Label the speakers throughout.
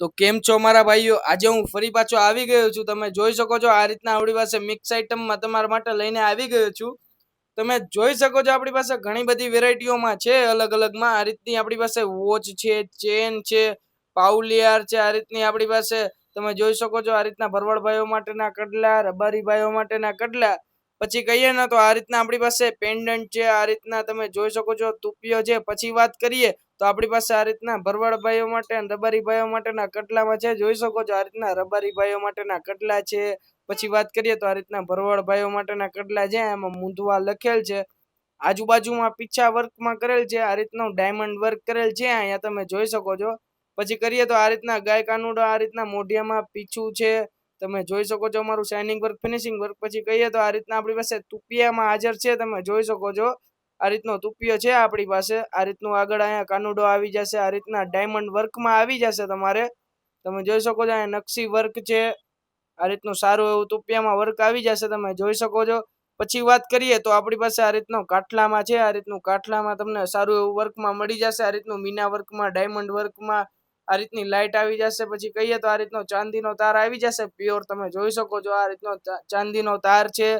Speaker 1: તો કેમ છો મારા ભાઈઓ? આજે હું ફરી પાછો આવી ગયો છું. તમે જોઈ શકો છો આ રીતના આપણી પાસે મિક્સ આઇટમમાં તમારા માટે લઈને આવી ગયો છું. તમે જોઈ શકો છો આપણી પાસે ઘણી બધી વેરાયટીઓમાં છે અલગ અલગમાં. આ રીતની આપણી પાસે વોચ છે ચેન છે, પાઉલિયાર છે, આ રીતની આપણી પાસે તમે જોઈ શકો છો આ રીતના ભરવાડ ભાઈઓ માટેના કડલા રબારી ભાઈઓ માટેના કડલા પછી કહીએ ને તો આ રીતના આપણી પાસે પેન્ડન્ટ છે, આ રીતના તમે જોઈ શકો છો તુપિયો છે. પછી વાત કરીએ તો આપણી પાસે આ રીતના ભરવાડ ભાઈઓ માટે રબારી ભાઈઓ માટેના કટલામાં છે. જોઈ શકો છો આ રીતના રબારી ભાઈઓ માટેના કટલા છે. પછી વાત કરીએ તો આ રીતના ભરવાડ ભાઈઓ માટેના કટલા છે. એમાં મૂંધવા લખેલ છે. આજુબાજુમાં પીછા વર્કમાં કરેલ છે. આ રીતનું ડાયમંડ વર્ક કરેલ છે. અહીંયા તમે જોઈ શકો છો. પછી કરીએ તો આ રીતના ગાય કાનુડો આ રીતના મોઢિયામાં પીછું છે. તમે જોઈ શકો છો અમારું શાઇનિંગ વર્ક ફિનિશિંગ વર્ક પછી કહીએ તો આ રીતના આપણી પાસે તુપિયામાં હાજર છે, તમે જોઈ શકો છો. આ રીતનો તુપિયો છે આપણી પાસે. આ રીતનું આગળ અહીંયા કાનુડો આવી જશે. આ રીતના ડાયમંડ વર્કમાં આવી જશે તમારે. તમે જોઈ શકો છો અહીંયા નકશી વર્ક છે. આ રીતનું સારું એવું તુપિયામાં વર્ક આવી જશે તમે જોઈ શકો છો. પછી વાત કરીએ તો આપણી પાસે આ રીતનું કાઠલામાં છે. આ રીતનું કાઠલામાં તમને સારું એવું વર્કમાં મળી જશે. આ રીતનું મીના વર્કમાં ડાયમંડ વર્કમાં આ રીતની લાઇટ આવી જશે. પછી કહીએ તો આ રીતનો ચાંદીનો તાર આવી જશે. પ્યોર તમે જોઈ શકો છો આ રીતનો ચાંદીનો તાર છે.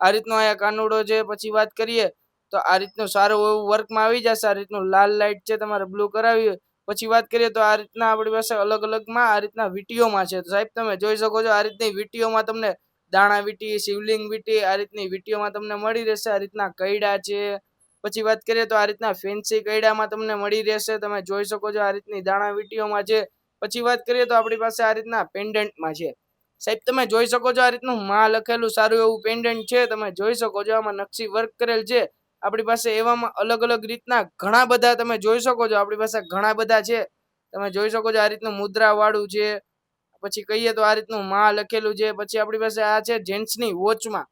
Speaker 1: આ રીતનો અહીંયા કાનુડો છે. પછી વાત કરીએ તો આ રીતનું સારું એવું વર્કમાં આવી જશે. આ રીતનું લાલ લાઇટ છે તમારે બ્લુ કરાવી. પછી વાત કરીએ તો આ રીતના આપણી પાસે અલગ અલગમાં આ રીતના વીટીઓમાં છે. સાહેબ તમે જોઈ શકો છો આ રીતની વીટીઓમાં તમને દાણા વીટી, શિવલિંગ વીટી આ રીતની વીટીઓમાં તમને મળી રહેશે. આ રીતના કૈડા છે. પછી વાત કરીએ તો આ રીતના ફેન્સી કૈડામાં તમને મળી રહેશે. તમે જોઈ શકો છો આ રીતની દાણા વીટીઓમાં છે. પછી વાત કરીએ તો આપણી પાસે આ રીતના પેન્ડન્ટમાં છે. સાહેબ, તમે જોઈ શકો છો આ રીતનું માં લખેલું સારું એવું પેન્ડન્ટ છે. તમે જોઈ શકો છો આમાં નકશી વર્ક કરેલ છે. આપણી પાસે એવામાં અલગ અલગ રીતના ઘણા બધા તમે જોઈ શકો છો. આપણી પાસે ઘણા બધા છે. તમે જોઈ શકો છો આ રીતનું મુદ્રાવાળું છે. પછી કહીએ તો આ રીતનું માં લખેલું છે. પછી આપણી પાસે આ છે જેન્ટ્સની વોચમાં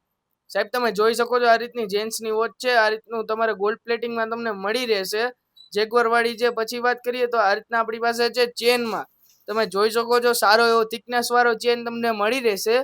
Speaker 1: સાહેબ, તમે જોઈ શકો છો આ રીતની જેન્ટ્સની વોચ છે. આ રીતનું તમારે ગોલ્ડ પ્લેટિંગમાં તમને મળી રહેશે. જેગવર વાળી છે પછી વાત કરીએ તો આ રીતના આપણી પાસે છે ચેનમાં. તમે જોઈ શકો છો સારો એવો થિકનેસ વાળો ચેન તમને મળી રહેશે.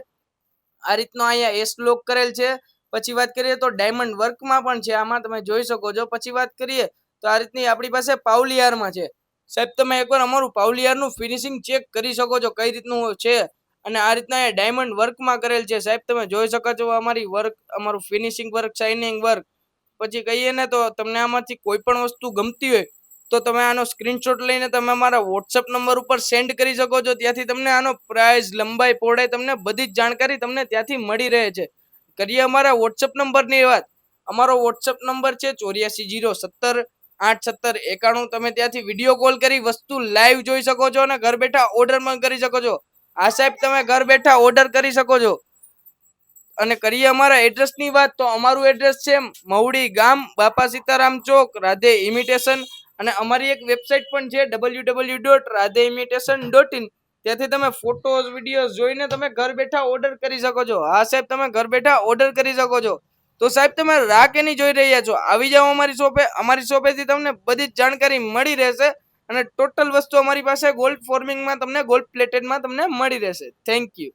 Speaker 1: આ રીતનો અહીંયા એસ લોક કરેલ છે. પછી વાત કરીએ તો ડાયમંડ વર્કમાં પણ છે આમાં, તમે જોઈ શકો છો. પછી વાત કરીએ તો આ રીતની આપણી પાસે પાવલિયારમાં છે. સાહેબ, તમે એકવાર અમારું પાવલિયારનું ફિનિશિંગ ચેક કરી શકો છો કઈ રીતનું છે. અને આ રીતના એ ડાયમંડ વર્કમાં કરેલ છે. સાહેબ, તમે જોઈ શકો છો અમારી વર્ક અમારું ફિનિશિંગ વર્ક શાઇનિંગ વર્ક પછી કહીએ ને તો તમને આમાંથી કોઈ પણ વસ્તુ ગમતી હોય, તો તમે આનો સ્ક્રીનશોટ લઈને તમે અમારા વોટ્સઅપ નંબર ઉપર સેન્ડ કરી શકો છો. ત્યાંથી તમને આનો પ્રાઇસ લંબાઈ, પહોળાઈ તમને બધી જ જાણકારી તમને ત્યાંથી મળી રહે છે. કરીએ અમારા વોટ્સઅપ નંબરની વાત. અમારો વોટ્સઅપ નંબર છે ચોર્યાસી જીરો સત્તર આઠ સત્તર એકાણું. તમે ત્યાંથી વીડિયો કોલ કરી, વસ્તુ લાઈવ જોઈ શકો છો અને ઘર બેઠા ઓર્ડર પણ કરી શકો છો. આ સાહેબ, તમે ઘર બેઠા ઓર્ડર કરી શકો છો. અને કરીએ અમારા એડ્રેસની વાત તો અમારું એડ્રેસ છે મહુડી ગામ, બાપા સીતારામ ચોક, રાધે ઇમિટેશન અને અમારી એક વેબસાઇટ પણ છે W W dot Radhe imitation dot in ત્યાંથી તમે ફોટોઝ વિડીયોઝ જોઈને તમે ઘર બેઠા ઓર્ડર કરી શકો છો. હા સાહેબ, તમે ઘર બેઠા ઓર્ડર કરી શકો છો. તો સાહેબ, તમે રાહ કેની જોઈ રહ્યા છો? આવી જાઓ અમારી શોપે, અમારી શોપેથી તમને બધી જ જાણકારી મળી રહેશે. અને ટોટલ વસ્તુ અમારી પાસે ગોલ્ડ ફોર્મિંગમાં તમને ગોલ્ડ પ્લેટેડમાં તમને મળી રહેશે. Thank you